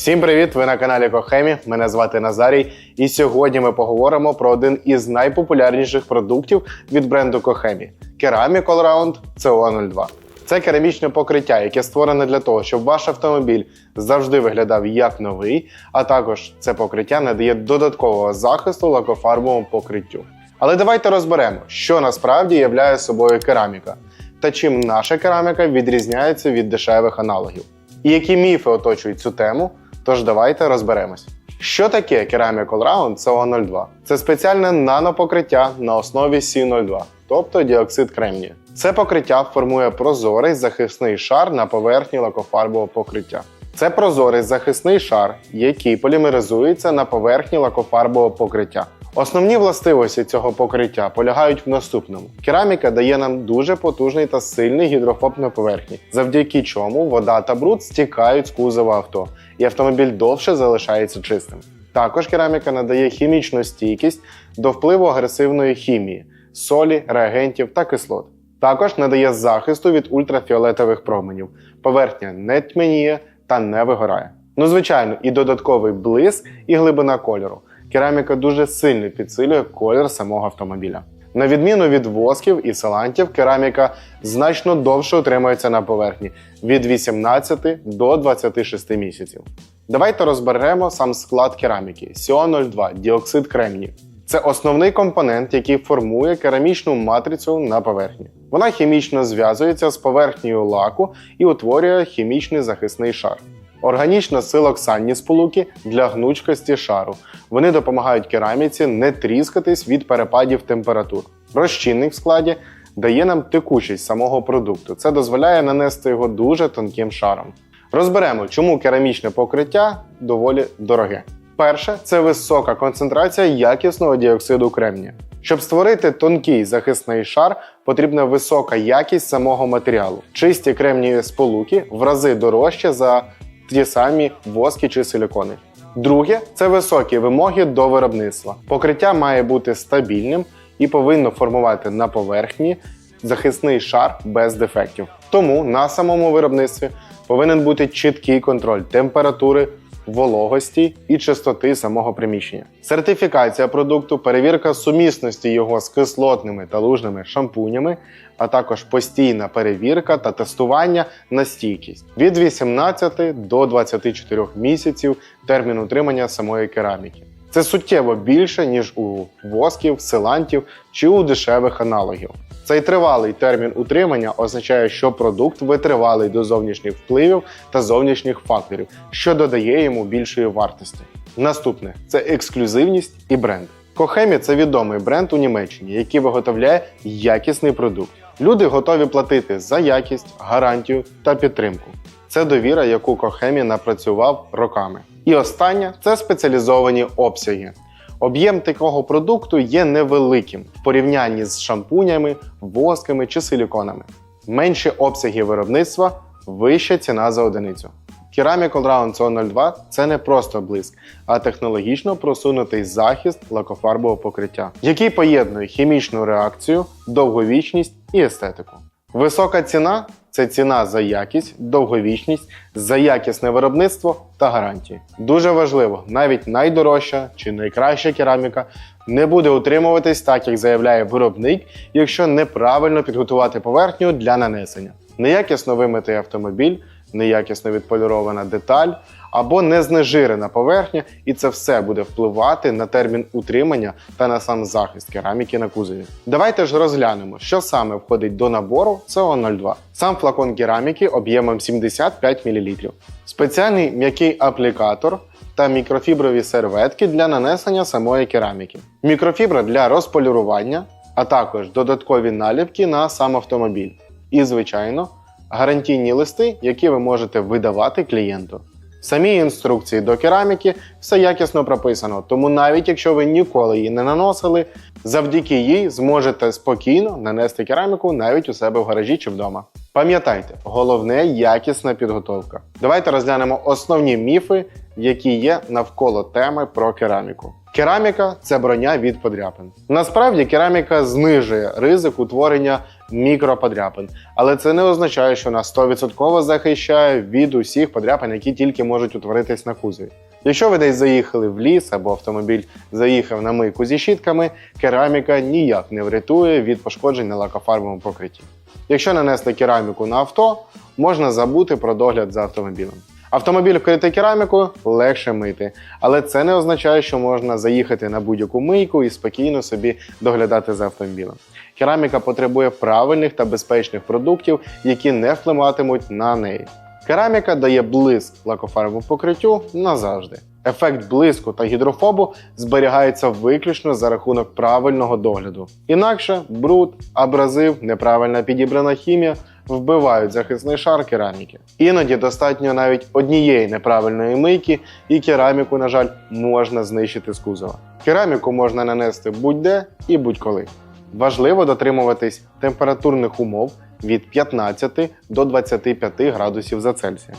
Всім привіт! Ви на каналі Кохемі. Мене звати Назарій. І сьогодні ми поговоримо про один із найпопулярніших продуктів від бренду Кохемі Ceramic Allround CO02. Це керамічне покриття, яке створене для того, щоб ваш автомобіль завжди виглядав як новий, а також це покриття надає додаткового захисту лакофарбовому покриттю. Але давайте розберемо, що насправді являє собою кераміка та чим наша кераміка відрізняється від дешевих аналогів. І які міфи оточують цю тему, тож давайте розберемось. Що таке Ceramic Allround CO02? Це спеціальне нанопокриття на основі C02, тобто діоксид кремнію. Це покриття формує прозорий захисний шар на поверхні лакофарбового покриття. Це прозорий захисний шар, який полімеризується на поверхні лакофарбового покриття. Основні властивості цього покриття полягають в наступному: кераміка дає нам дуже потужний та сильний гідрофоб на поверхні, завдяки чому вода та бруд стікають з кузова авто, і автомобіль довше залишається чистим. Також кераміка надає хімічну стійкість до впливу агресивної хімії, солі, реагентів та кислот. Також надає захисту від ультрафіолетових променів. Поверхня не тьмяніє та не вигорає. Ну, звичайно, і додатковий блиск і глибина кольору. Кераміка дуже сильно підсилює колір самого автомобіля. На відміну від восків і селантів, кераміка значно довше утримується на поверхні від 18 до 26 місяців. Давайте розберемо сам склад кераміки CO02 діоксид кремнію. Це основний компонент, який формує керамічну матрицю на поверхні. Вона хімічно зв'язується з поверхнею лаку і утворює хімічний захисний шар. Органічно силоксанні сполуки для гнучкості шару. Вони допомагають кераміці не тріскатись від перепадів температур. Розчинник в складі дає нам текучість самого продукту. Це дозволяє нанести його дуже тонким шаром. Розберемо, чому керамічне покриття доволі дороге. Перше це висока концентрація якісного діоксиду кремнія. Щоб створити тонкий захисний шар, потрібна висока якість самого матеріалу. Чисті кремнієві сполуки в рази дорожче за ті самі воски чи силікони. Друге це високі вимоги до виробництва. Покриття має бути стабільним і повинно формувати на поверхні захисний шар без дефектів. Тому на самому виробництві повинен бути чіткий контроль температури, вологості і чистоти самого приміщення. Сертифікація продукту, перевірка сумісності його з кислотними та лужними шампунями, а також постійна перевірка та тестування на стійкість від 18 до 24 місяців термін утримання самої кераміки. Це суттєво більше, ніж у восків, силантів чи у дешевих аналогів. Цей тривалий термін утримання означає, що продукт витривалий до зовнішніх впливів та зовнішніх факторів, що додає йому більшої вартості. Наступне це ексклюзивність і бренд. Кохемі це відомий бренд у Німеччині, який виготовляє якісний продукт. Люди готові платити за якість, гарантію та підтримку. Це довіра, яку Кохемі напрацював роками. І останнє це спеціалізовані обсяги. Об'єм такого продукту є невеликим в порівнянні з шампунями, восками чи силіконами. Менші обсяги виробництва, вища ціна за одиницю. Ceramic Allround CO02 це не просто блиск, а технологічно просунутий захист лакофарбового покриття, який поєднує хімічну реакцію, довговічність і естетику. Висока ціна це ціна за якість, довговічність, за якісне виробництво та гарантії. Дуже важливо, навіть найдорожча чи найкраща кераміка не буде утримуватись так, як заявляє виробник, якщо неправильно підготувати поверхню для нанесення. Неякісно вимити автомобіль, неякісно відполірована деталь або незнежирена поверхня, і це все буде впливати на термін утримання та на сам захист кераміки на кузові. Давайте ж розглянемо, що саме входить до набору CO02. Сам флакон кераміки об'ємом 75 мл. Спеціальний м'який аплікатор та мікрофіброві серветки для нанесення самої кераміки. Мікрофібра для розполірування, а також додаткові наліпки на сам автомобіль. І, звичайно, гарантійні листи, які ви можете видавати клієнту. В самій інструкції до кераміки все якісно прописано, тому навіть якщо ви ніколи її не наносили, завдяки їй зможете спокійно нанести кераміку навіть у себе в гаражі чи вдома. Пам'ятайте, головне якісна підготовка. Давайте розглянемо основні міфи, які є навколо теми про кераміку. Кераміка це броня від подряпин. Насправді кераміка знижує ризик утворення мікроподряпин, але це не означає, що вона 100% захищає від усіх подряпин, які тільки можуть утворитись на кузові. Якщо ви десь заїхали в ліс або автомобіль заїхав на мийку зі щітками, кераміка ніяк не врятує від пошкоджень на лакофарбовому покритті. Якщо нанести кераміку на авто, можна забути про догляд за автомобілем. Автомобіль вкритий керамікою легше мити, але це не означає, що можна заїхати на будь-яку мийку і спокійно собі доглядати за автомобілем. Кераміка потребує правильних та безпечних продуктів, які не впливатимуть на неї. Кераміка дає блиск лакофарбовому покриттю назавжди. Ефект блиску та гідрофобу зберігається виключно за рахунок правильного догляду. Інакше бруд, абразив, неправильно підібрана хімія вбивають захисний шар кераміки. Іноді достатньо навіть однієї неправильної мийки, і кераміку, на жаль, можна знищити з кузова. Кераміку можна нанести будь-де і будь-коли. Важливо дотримуватись температурних умов від 15 до 25 градусів за Цельсієм,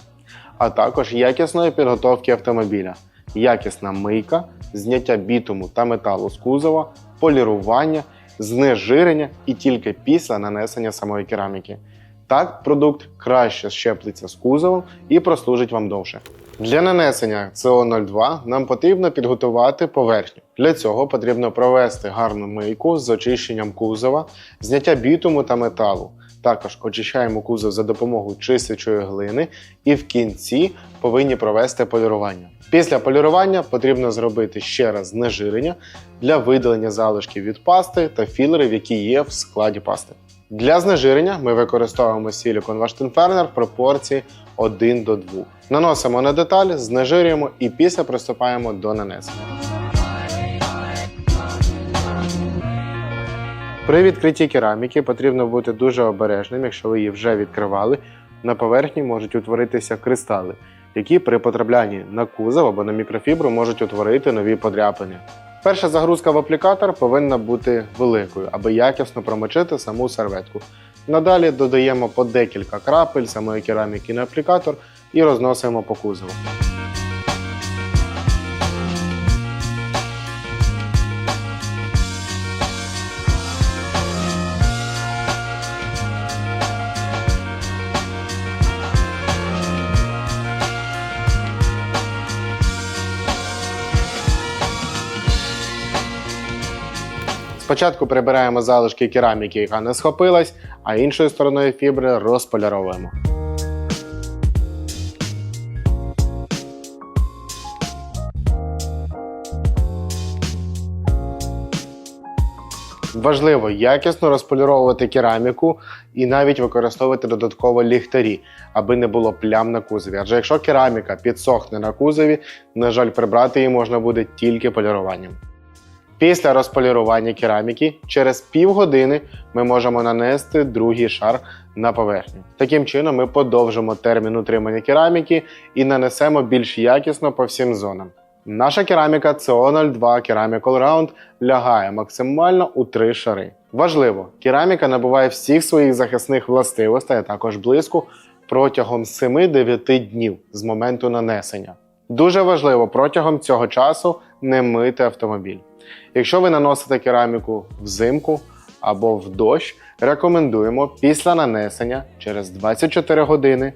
а також якісної підготовки автомобіля, якісна мийка, зняття бітуму та металу з кузова, полірування, знежирення і тільки після нанесення самої кераміки. Так продукт краще щеплеться з кузовом і прослужить вам довше. Для нанесення СО02 нам потрібно підготувати поверхню. Для цього потрібно провести гарну мийку з очищенням кузова, зняття бітуму та металу. Також очищаємо кузов за допомогою чистячої глини і в кінці повинні провести полірування. Після полірування потрібно зробити ще раз знежирення для видалення залишків від пасти та філерів, які є в складі пасти. Для знежирення ми використовуємо Silicon Ferner в пропорції 1 до 2. Наносимо на деталь, знежирюємо і після приступаємо до нанесення. При відкритті кераміки потрібно бути дуже обережним, якщо ви її вже відкривали. На поверхні можуть утворитися кристали, які при потраплянні на кузов або на мікрофібру можуть утворити нові подряпини. Перша загрузка в аплікатор повинна бути великою, аби якісно промочити саму серветку. Надалі додаємо по декілька крапель самої кераміки на аплікатор і розносимо по кузову. Спочатку прибираємо залишки кераміки, яка не схопилась, а іншою стороною фібри розполяровуємо. Важливо якісно розполіровувати кераміку і навіть використовувати додатково ліхтарі, аби не було плям на кузові. Адже якщо кераміка підсохне на кузові, на жаль, прибрати її можна буде тільки поліруванням. Після розполірування кераміки через півгодини ми можемо нанести другий шар на поверхню. Таким чином, ми подовжимо термін утримання кераміки і нанесемо більш якісно по всім зонам. Наша кераміка CO02 Ceramic All Round лягає максимально у три шари. Важливо, кераміка набуває всіх своїх захисних властивостей, а також блиску протягом 7-9 днів з моменту нанесення. Дуже важливо протягом цього часу не мити автомобіль. Якщо ви наносите кераміку взимку або в дощ, рекомендуємо після нанесення через 24 години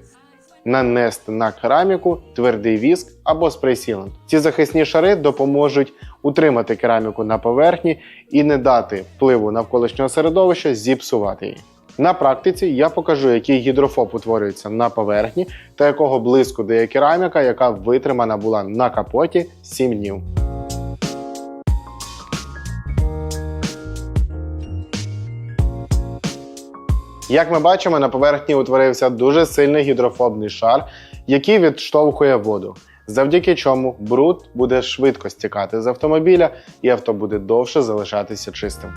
нанести на кераміку твердий віск або спрей-сілант. Ці захисні шари допоможуть утримати кераміку на поверхні і не дати впливу навколишнього середовища зіпсувати її. На практиці я покажу, який гідрофоб утворюється на поверхні та якого блиску дає кераміка, яка витримана була на капоті 7 днів. Як ми бачимо, на поверхні утворився дуже сильний гідрофобний шар, який відштовхує воду, завдяки чому бруд буде швидко стікати з автомобіля і авто буде довше залишатися чистим.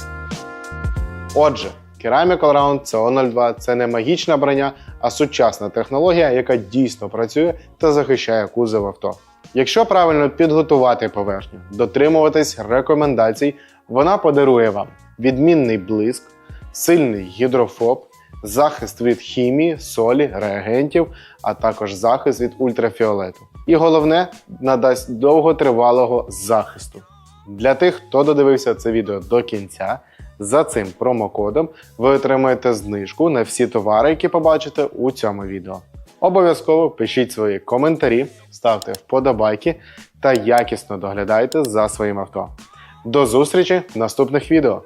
Отже, Ceramic Allround CO02 це не магічна броня, а сучасна технологія, яка дійсно працює та захищає кузов авто. Якщо правильно підготувати поверхню, дотримуватись рекомендацій, вона подарує вам відмінний блиск, сильний гідрофоб, захист від хімії, солі, реагентів, а також захист від ультрафіолету. І головне, надасть довготривалого захисту. Для тих, хто додивився це відео до кінця, за цим промокодом ви отримаєте знижку на всі товари, які побачите у цьому відео. Обов'язково пишіть свої коментарі, ставте вподобайки та якісно доглядайте за своїм авто. До зустрічі в наступних відео!